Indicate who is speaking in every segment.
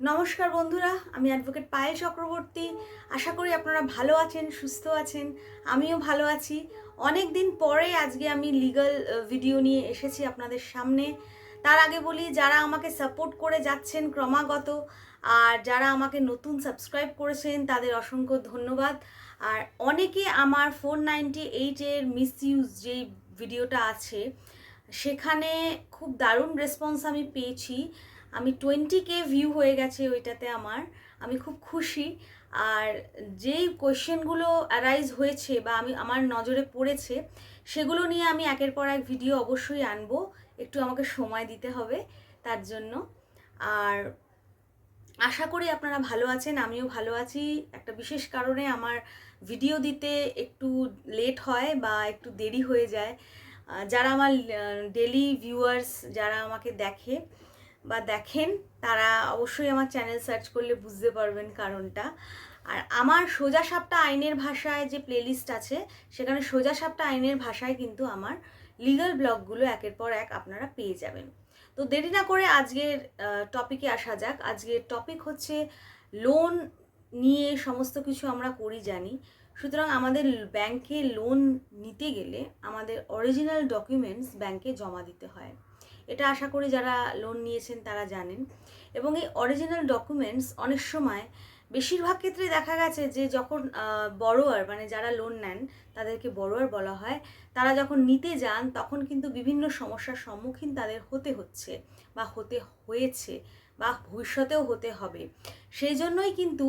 Speaker 1: নমস্কার বন্ধুরা, আমি অ্যাডভোকেট পায়েল চক্রবর্তী। আশা করি আপনারা ভালো আছেন, সুস্থ আছেন, আমিও ভালো আছি। অনেক দিন পরে আজকে আমি লিগাল ভিডিও নিয়ে এসেছি আপনাদের সামনে। তার আগে বলি, যারা আমাকে সাপোর্ট করে যাচ্ছেন ক্রমাগত, আর যারা আমাকে নতুন সাবস্ক্রাইব করেছেন, তাদের অসংখ্য ধন্যবাদ। আর অনেকে আমার ফোর নাইনটি এইটের মিস ইউজ যেই ভিডিওটা আছে, সেখানে খুব দারুণ রেসপন্স আমি পেয়েছি। আমি টোয়েন্টি কে ভিউ হয়ে গেছে ওইটাতে আমার, আমি খুব খুশি। আর যেই কোয়েশ্চেনগুলো অ্যারাইজ হয়েছে বা আমি, আমার নজরে পড়েছে, সেগুলো নিয়ে আমি একের পর এক ভিডিও অবশ্যই আনব। একটু আমাকে সময় দিতে হবে তার জন্য। আর আশা করি আপনারা ভালো আছেন, আমিও ভালো আছি। একটা বিশেষ কারণে আমার ভিডিও দিতে একটু লেট হয় বা একটু দেরি হয়ে যায়। যারা আমার ডেলি ভিউয়ার্স যারা আমাকে দেখে বা দেখেন, তারা অবশ্যই আমার চ্যানেল সার্চ করলে বুঝতে পারবেন কারণটা। আর আমার সোজা সাপটা আইনের ভাষায় যে প্লেলিস্ট আছে, সেখানে সোজা সাপটা আইনের ভাষায় কিন্তু আমার লিগাল ব্লগগুলো একের পর এক আপনারা পেয়ে যাবেন। তো দেরি না করে আজকের টপিকে আসা যাক। আজকের টপিক হচ্ছে লোন নিয়ে সমস্ত কিছু আমরা করি, জানি। সুতরাং আমাদের ব্যাংকে লোন নিতে গেলে আমাদের অরিজিনাল ডকুমেন্টস ব্যাংকে জমা দিতে হয়। এটা আশা করি যারা লোন নিয়েছেন তারা জানেন। এবং এই অরিজিনাল ডকুমেন্টস অনেক সময় বেশিরভাগ ক্ষেত্রে দেখা গেছে যে যখন বড়োয়ার মানে যারা লোন নেন, তাদেরকে বড়োয়ার বলা হয়, তারা যখন নিতে যান, তখন কিন্তু বিভিন্ন সমস্যার সম্মুখীন তাদের হতে হচ্ছে বা হতে হয়েছে বা ভবিষ্যতেও হতে হবে। সেই জন্যই কিন্তু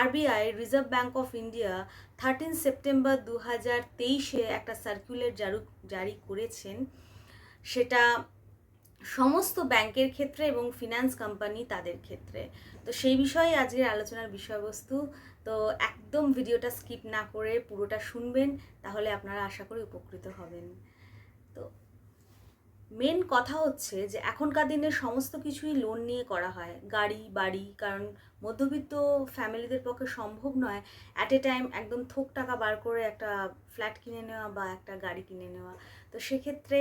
Speaker 1: RBI reserve bank of India thirteen September দু হাজার তেইশে একটা সার্কুলার জারু, জারি করেছেন। সেটা সমস্ত ব্যাংকের ক্ষেত্রে এবং ফিনান্স কোম্পানি তাদের ক্ষেত্রে। তো সেই বিষয়ে আজকের আলোচনার বিষয়বস্তু, তো একদম ভিডিওটা স্কিপ না করে পুরোটা শুনবেন, তাহলে আপনারা আশা করি উপকৃত হবেন। তো মেন কথা হচ্ছে যে, এখনকার দিনে সমস্ত কিছুই লোন নিয়ে করা হয়। গাড়ি, বাড়ি, কারণ মধ্যবিত্ত ফ্যামিলিদের পক্ষে সম্ভব নয় অ্যাট এ টাইম একদম থোক টাকা বার করে একটা ফ্ল্যাট কিনে নেওয়া বা একটা গাড়ি কিনে নেওয়া। তো সেক্ষেত্রে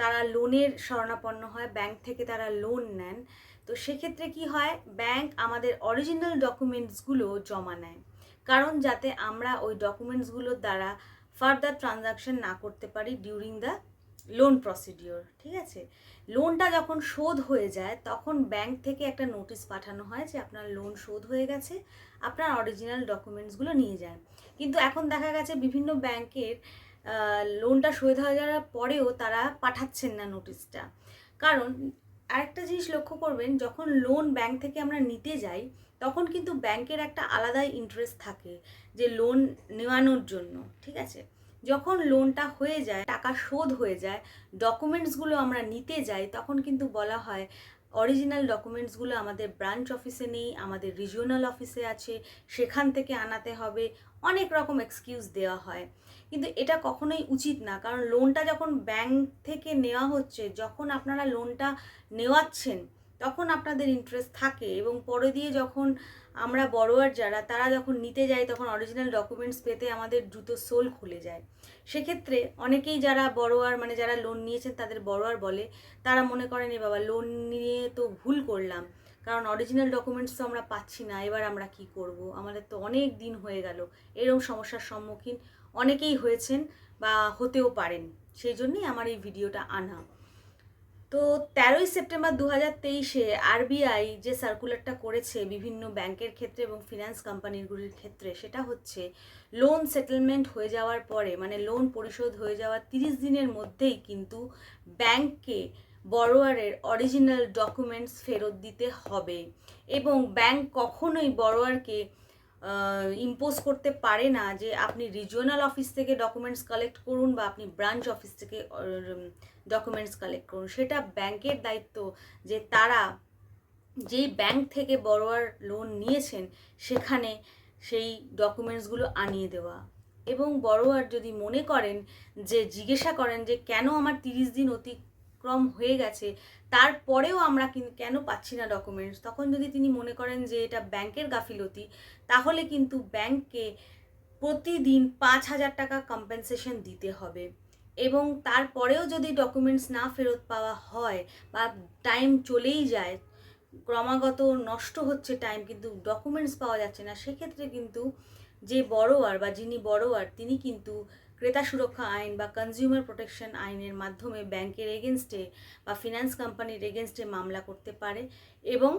Speaker 1: তারা লোনের শরণাপন্ন হয় ব্যাংক থেকে তারা লোন নেন। তো সেক্ষেত্রে কি হয়? ব্যাংক আমাদের অরিজিনাল ডকুমেন্টসগুলো জমা নেয়। কারণ যাতে আমরা ওই ডকুমেন্টসগুলোর দ্বারা ফার্দার ট্রানজাকশন না করতে পারি ডিউরিং দ্য লোন প্রসিডিওর ঠিক আছে? লোনটা যখন শোধ হয়ে যায়, তখন ব্যাংক থেকে একটা নোটিশ পাঠানো হয় যে আপনার লোন শোধ হয়ে গেছে, আপনার অরিজিনাল ডকুমেন্টসগুলো নিয়ে যান। কিন্তু এখন দেখা গেছে বিভিন্ন ব্যাংকের লোনটা শোধ হয়ে যাওয়ার পরেও তারা পাঠাচ্ছেন না নোটিশটা কারণ আরেকটা জিনিস লক্ষ্য করবেন, যখন লোন ব্যাংক থেকে আমরা নিতে যাই, তখন কিন্তু ব্যাংকের একটা আলাদাই ইন্টারেস্ট থাকে যে লোন নেওয়ানোর জন্য, ঠিক আছে? যখন লোনটা হয়ে যায়, টাকা শোধ হয়ে যায় ডকুমেন্টসগুলো আমরা নিতে যাই, তখন কিন্তু বলা হয় অরিজিনাল ডকুমেন্টসগুলো আমাদের ব্রাঞ্চ অফিসে নেই, আমাদের রিজিওনাল অফিসে আছে, সেখান থেকে আনাতে হবে, অনেক রকম এক্সকিউজ দেওয়া হয়। কিন্তু এটা কখনোই উচিত না, কারণ লোনটা যখন ব্যাংক থেকে নেওয়া হচ্ছে, যখন আপনারা লোনটা নেওয়াচ্ছেন তখন আপনাদের ইন্টারেস্ট থাকে এবং পরে দিয়ে যখন আমরা বড়োয়ার যারা, তারা যখন নিতে যায় তখন অরিজিনাল ডকুমেন্টস পেতে আমাদের দ্রুত সোল খুলে যায়। সেক্ষেত্রে অনেকেই যারা বড়োয়ার মানে যারা লোন নিয়েছেন তাদের বড়োয়ার বলে, তারা মনে করেন, এ বাবা লোন নিয়ে তো ভুল করলাম। কারণ অরিজিনাল ডকুমেন্টস তো আমরা পাচ্ছি না, এবার আমরা কি করব? আমাদের তো অনেক দিন হয়ে গেল এরকম সমস্যার সম্মুখীন অনেকেই হয়েছেন বা হতেও পারেন। সেই জন্যই আমার এই ভিডিওটা আনা। তো তেরোই সেপ্টেম্বর দু হাজার তেইশে আরবিআই যে সার্কুলারটা করেছে বিভিন্ন ব্যাংকের ক্ষেত্রে এবং ফিনান্স কোম্পানিগুলির ক্ষেত্রে, সেটা হচ্ছে লোন সেটেলমেন্ট হয়ে যাওয়ার পরে মানে লোন পরিশোধ হয়ে যাওয়ার তিরিশ দিনের মধ্যেই কিন্তু ব্যাংককে বড়োয়ারের অরিজিনাল ডকুমেন্টস ফেরত দিতে হবে এবং ব্যাংক কখনোই বড়োয়ারকে ইম্পোজ করতে পারে না যে আপনি রিজিওনাল অফিস থেকে ডকুমেন্টস কালেক্ট করুন বা আপনি ব্রাঞ্চ অফিস থেকে ডকুমেন্টস কালেক্ট করুন। সেটা ব্যাংকের দায়িত্ব যে তারা যেই ব্যাংক থেকে বড়োয়ার লোন নিয়েছেন, সেখানে সেই ডকুমেন্টসগুলো আনিয়ে দেওয়া। এবং বড়োয়ার যদি মনে করেন যে, জিজ্ঞাসা করেন যে, কেন আমার তিরিশ দিন অতিক্রম হয়ে গেছে, তারপরেও আমরা কিন- পাচ্ছি না ডকুমেন্টস তখন যদি তিনি মনে করেন যে এটা ব্যাংকের গাফিলতি, তাহলে কিন্তু ব্যাংককে প্রতিদিন পাঁচ হাজার টাকা কম্পেনসেশন দিতে হবে। এবং তারপরেও যদি ডকুমেন্টস না ফেরত পাওয়া হয় বা টাইম চলেই যায় ক্রমাগত নষ্ট হচ্ছে টাইম কিন্তু ডকুমেন্টস পাওয়া যাচ্ছে না। সেক্ষেত্রে কিন্তু যে বড়োয়ার বা যিনি বড়োয়ার তিনি কিন্তু ক্রেতা সুরক্ষা আইন বা কনজিউমার প্রোটেকশন আইনের মাধ্যমে ব্যাংকের এগেনস্টে বা ফিনান্স কোম্পানির এগেনস্টে মামলা করতে পারে এবং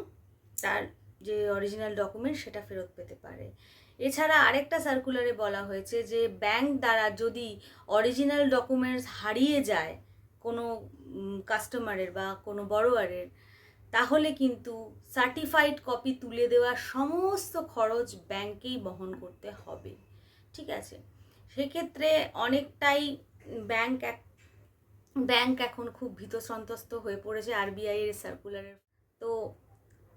Speaker 1: তার যে অরিজিনাল ডকুমেন্ট সেটা ফেরত পেতে পারে। এছাড়া আরেকটা সার্কুলারে বলা হয়েছে যে ব্যাংক দ্বারা যদি অরিজিনাল ডকুমেন্টস হারিয়ে যায় কোনো কাস্টমারের বা কোনো বড়োয়ারের তাহলে কিন্তু সার্টিফাইড কপি তুলে দেওয়ার সমস্ত খরচ ব্যাংকেই বহন করতে হবে। ঠিক আছে? সেক্ষেত্রে অনেকটাই ব্যাংক এক ব্যাংক এখন খুব ভীত সন্ত্রস্ত হয়ে পড়েছে আরবিআই এর সার্কুলারের তো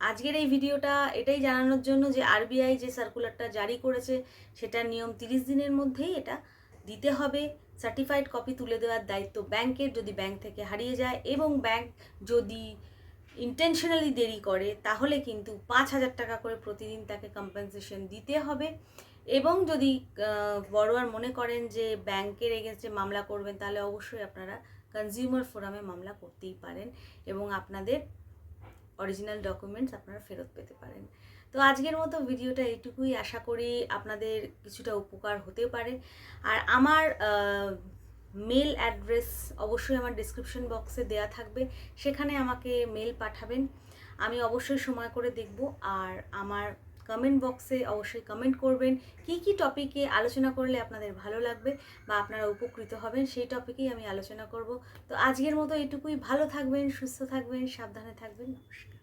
Speaker 1: আজকের এই ভিডিওটা এটাই জানানোর জন্য যে আরবিআই যে সার্কুলারটা জারি করেছে, সেটার নিয়ম তিরিশ দিনের মধ্যেই এটা দিতে হবে। সার্টিফাইড কপি তুলে দেওয়ার দায়িত্ব ব্যাংকের যদি ব্যাংক থেকে হারিয়ে যায় এবং ব্যাংক যদি ইন্টেনশনালি দেরি করে, তাহলে কিন্তু পাঁচ হাজার টাকা করে প্রতিদিন তাকে কম্পেনসেশন দিতে হবে। এবং যদি বড়োয়ার মনে করেন যে ব্যাংকের এগেনস্টে মামলা করবেন, তাহলে অবশ্যই আপনারা কনজিউমার ফোরামে মামলা করতেই পারেন এবং আপনাদের অরিজিনাল ডকুমেন্টস আপনারা ফেরত পেতে পারেন। তো আজকের মতো ভিডিওটা এইটুকুই। আশা করি আপনাদের কিছুটা উপকার হতে পারে। আর আমার মেল অ্যাড্রেস অবশ্যই আমার ডিসক্রিপশন বক্সে দেয়া থাকবে। সেখানে আমাকে মেল পাঠাবেন। আমি অবশ্যই সময় করে দেখব। আর আমার কমেন্ট বক্সে অবশ্যই কমেন্ট করবেন কি কি টপিকে আলোচনা করলে আপনাদের ভালো লাগবে বা আপনারা উপকৃত হবেন সেই টপিকেই আমি আলোচনা করব। তো আজকের মতো এটুকুই। ভালো থাকবেন, সুস্থ থাকবেন, সাবধানে থাকবেন। নমস্কার।